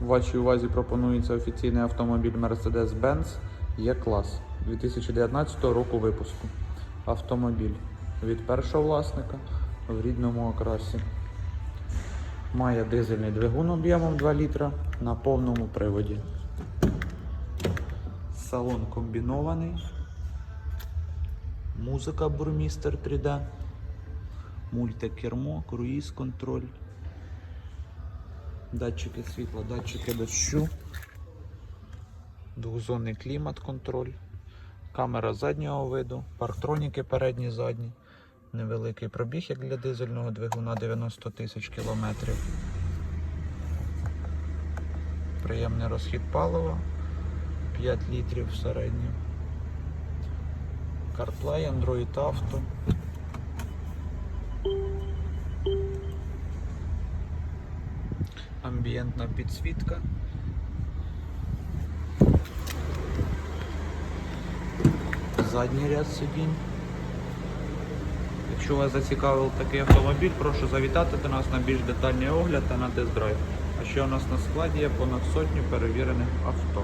Вашій увазі пропонується офіційний автомобіль Mercedes-Benz E-клас 2019 року випуску. Автомобіль від першого власника в рідному окрасі. Має дизельний двигун об'ємом 2 літра на повному приводі. Салон комбінований. Музика бурмістер 3D. Мультикермо, круїз контроль. Датчики світла, датчики дощу. Двохзонний клімат контроль. Камера заднього виду, парктроніки передні задні. Невеликий пробіг, як для дизельного двигуна 90 тисяч кілометрів. Приємний розхід палива 5 літрів в середньому. CarPlay, Android Auto. Амбієнтна підсвітка. Задній ряд сидінь. Якщо вас зацікавив такий автомобіль, прошу завітати до нас на більш детальний огляд та на тест-драйв. А ще у нас на складі є понад сотню перевірених авто.